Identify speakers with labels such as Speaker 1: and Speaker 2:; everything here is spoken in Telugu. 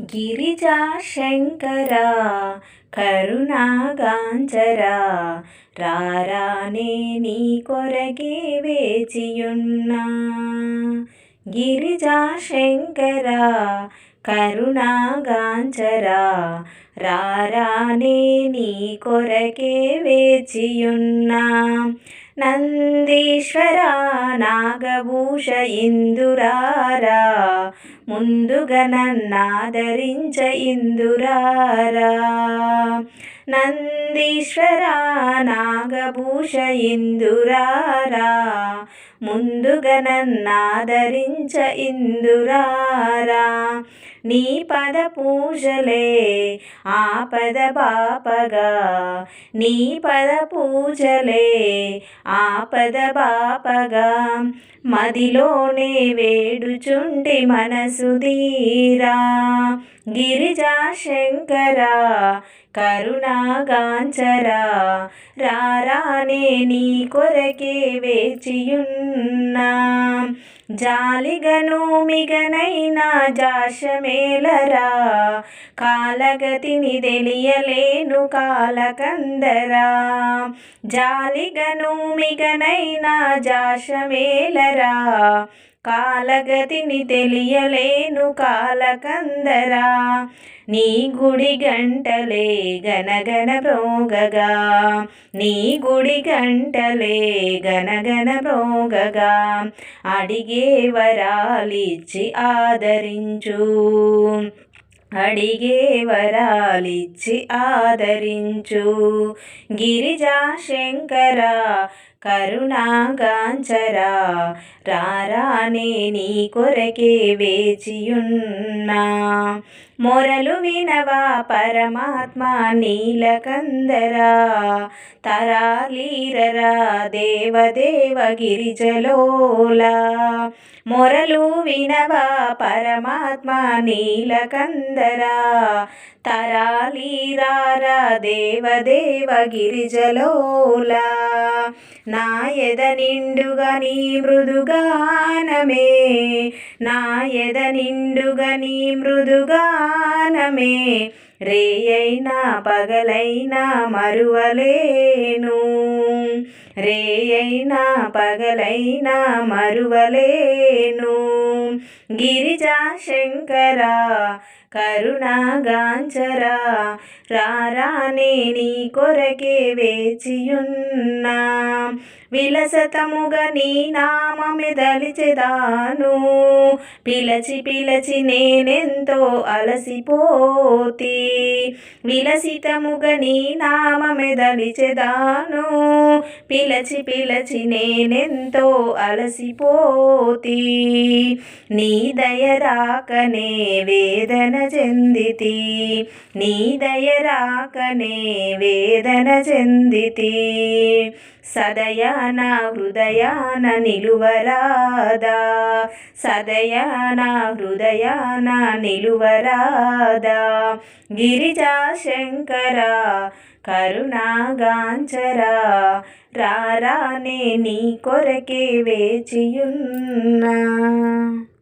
Speaker 1: గిరిజా శంకర కరుణాగాంచరా రారానే నీ కొరగే వేచియున్నా గిరిజా శంకర కరుణాగాంచరా రారానే నీ కొరకే వేచియున్నా నందీశ్వర నాగభూష ఇందురారా ముందుగా నన్నాదరించ ఇందురారా నందీశ్వర నాగభూష ఇందురారా ముందుగా నన్నాదరించ ఇందురారా నీ పద పూజలే ఆపద బాపగా. నీ పద పూజలే ఆపద బాపగా. మదిలోనే వేడుచుండి మనసు తీరా. గిరిజా శంకరా కరుణాగాంచరా. రారానే నీ కొరకే వేచియున్నా. జాలిగను మిగనైనా జాషమేలరా. కాలగతిని తెలియలేను కాలకందరా. జాలిగను మిగనైనా జాషమేలరా. కాలగతిని తెలియలేను కాలకందరా. నీ గుడి గంటలే గనగన ప్రోగగా. నీ గుడి గంటలే గనగన ప్రోగగా. అడిగే వరాలిచ్చి ఆదరించు. అడిగే వరాలిచ్చి ఆదరించు. గిరిజా శంకరా కరుణాకాంచరా రారానే నీ కొరకే వేచియున్నా. మొరలు వినవా పరమాత్మ నీలకందరా. తరాలీరరా దేవదేవ గిరిజలోలా. మొరలు వినవా పరమాత్మ నీలకందరా. తరాలీరారా దేవదేవ గిరిజలోలా. నా ఎద నిండుగా నీ మృదుగానమే. నా ఎద నిండుగా నీ మృదుగానమే రేయైనా పగలైనా మరువలేను. రేయైనా పగలైనా మరువలేను. గిరిజా శంకర కరుణాగాంచరా రారానే నీ కొరకే వేచియున్నా. విలసతముగా నీ నామమెదలిచెదాను పిలచి పిలచి నేనెంతో అలసిపోతి. విలసితముగా నీ నామమెదలిచెదాను పిలచి పిలచి నేనెంతో అలసిపోతి. నీ దయరా రాకనే వేదన చెందితి. నీ దయ రాకనే వేదన చెందితి. సదయాన హృదయాన నిలువరాదా. సదయాన హృదయాన నిలువరాదా. గిరిజా శంకర కరుణాగాంచరా రారానే నీ కొరకే వేచియున్నా.